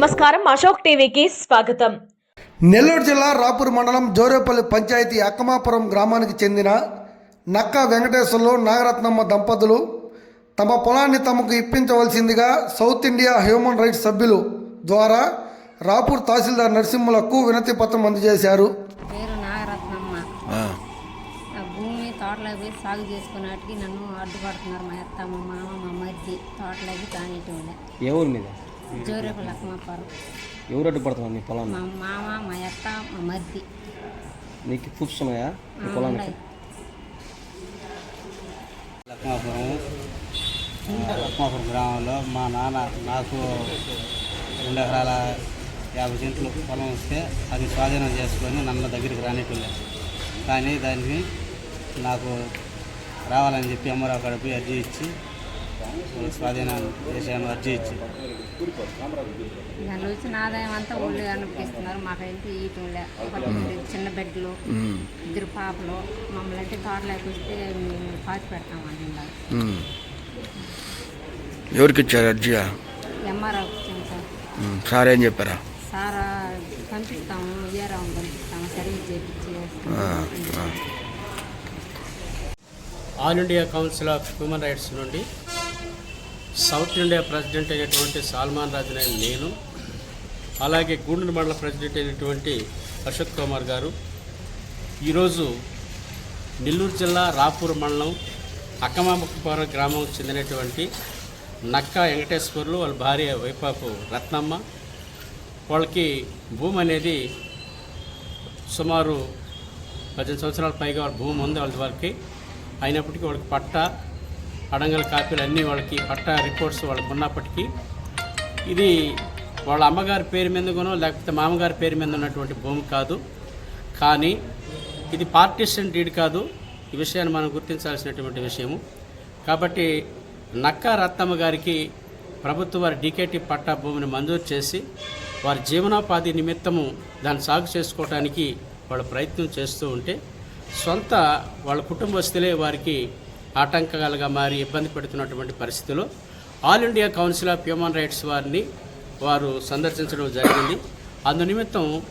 నమస్కారం. అశోక్ టీవీకి స్వాగతం. నెల్లూరు జిల్లా రాపూర్ మండలం జోరేపల్లి పంచాయతీ అక్కమాపురం గ్రామానికి చెందిన నక్క వెంకటేశ్వర్లు నాగరత్నమ్మ దంపతులు తమ పొలాన్ని తమకు ఇప్పించవలసిందిగా సౌత్ ఇండియా హ్యూమన్ రైట్స్ సభ్యులు ద్వారా రాపూర్ తహసీల్దార్ నరసింహులకు వినతి పత్రం అందజేశారు. పేరు నాగరత్నమ్మ. ఆ. భూమి పోయి సాగు చేసుకునేటికి నన్ను అడ్డుపడుతున్నారు మా అత్త మా మామ మా మరిది. తోటలోకి ఏ ఊరి మీద? జోరేపు లక్ష్మాపురం ఎవరు అడ్డుపడుతున్నారు నీ పొలాన్ని? మా మామ మా అత్త మా మరిది. నీకు ప్రూఫ్స్ ఉన్నాయా? నీ పొలానికి? లక్మాపురం. లక్మాపురం గ్రామంలో మా నాన్న నాకు రెండు ఎకరాల యాభై సెంట్లు పొలం వస్తే అది స్వాధీనం చేసుకొని నన్ను దగ్గరికి రానిట్లేదు కానీ దానికి నాకు రావాలని చెప్పి అమ్మరావు కడిపి అర్జీ ఇచ్చి స్వాధీనం చేశాను అర్జీ ఇచ్చి దాని వచ్చిన ఆదాయం అంతా ఊళ్ళో అనిపిస్తున్నారు. మాకైతే ఈటంలే ఒకటి చిన్న బిడ్డలు ఇద్దరు పాపలు. మమ్మల్ని అయితే తోటలోకి వస్తే మేము పాతి పెడతామని ఉండాలి ఎవరికి ఇచ్చారు అర్జీ? MRO sir. సార్ ఏం చెప్పారా? సారా పంపిస్తాము ఇయరావు పంపిస్తాము సర్వీస్ చేయించి all India council of human rights నుండి సౌత్ ఇండియా ప్రెసిడెంట్ అయినటువంటి సాల్మాన్ రాజు అనే నేను. అలాగే గూడూరు మండల ప్రెసిడెంట్ అయినటువంటి అశోక్ కుమార్ గారు. ఈరోజు నెల్లూరు జిల్లా రాపూర్ మండలం అక్కమామపురం గ్రామం చెందినటువంటి నక్క వెంకటేశ్వర్లు వాళ్ళ భార్య వైపాపు రత్నమ్మ. వాళ్ళకి భూమి అనేది సుమారు పద్దెనిమిది సంవత్సరాల పైగా వాళ్ళ భూమి ఉంది వాళ్ళ వారికి. అయినప్పటికీ వాళ్ళకి పట్ట అడంగల కాపీలు అన్నీ వాళ్ళకి పట్టా రిపోర్ట్స్ వాళ్ళకి ఉన్నప్పటికీ ఇది వాళ్ళ అమ్మగారి పేరు మీదగానో లేకపోతే మామగారి పేరు మీద ఉన్నటువంటి భూమి కాదు. కానీ ఇది పార్టీషన్ డీడ్ కాదు. ఈ విషయాన్ని మనం గుర్తించాల్సినటువంటి విషయము. కాబట్టి నక్కా రత్తమ్మ గారికి ప్రభుత్వ వారి డీకేటీ పట్టా భూమిని మంజూరు చేసి వారి జీవనోపాధి నిమిత్తము దాన్ని సాగు చేసుకోవడానికి వాళ్ళు ప్రయత్నం చేస్తూ ఉంటే సొంత వాళ్ళ కుటుంబస్తులే వారికి ఆటంకాలుగా మారి ఇబ్బంది పెడుతున్నటువంటి పరిస్థితిలో. All India council of human rights వారిని వారు సందర్శించడం జరిగింది. అందు నిమిత్తం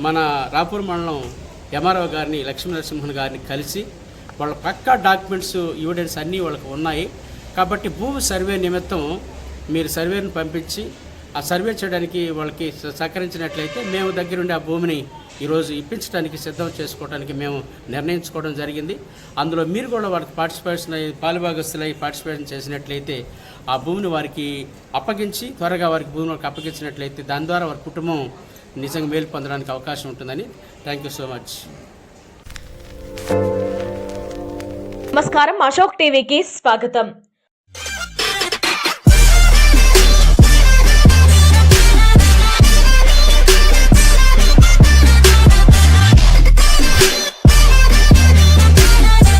మన రాపూర్ మండలం ఎంఆర్ఓ గారిని లక్ష్మీ నరసింహన్ గారిని కలిసి వాళ్ళ పక్కా డాక్యుమెంట్స్ ఎవిడెన్స్ అన్నీ వాళ్ళకి ఉన్నాయి. కాబట్టి భూమి సర్వే నిమిత్తం మీరు సర్వేను పంపించి ఆ సర్వే చేయడానికి వాళ్ళకి సహకరించినట్లయితే మేము దగ్గరుండి ఆ భూమిని ఈరోజు ఇప్పించడానికి సిద్ధం చేసుకోవడానికి మేము నిర్ణయించుకోవడం జరిగింది. అందులో మీరు కూడా వారికి పార్టిసిపేషన్ అయ్యి పాలుభాగస్తులై పార్టిసిపేషన్ చేసినట్లయితే ఆ భూమిని వారికి అప్పగించి త్వరగా వారికి భూమిని వారికి అప్పగించినట్లయితే దాని ద్వారా వారి కుటుంబం నిజంగా మేలు పొందడానికి అవకాశం ఉంటుందని థ్యాంక్ యూ సో మచ్ నమస్కారం అశోక్ టీవీకి స్వాగతం.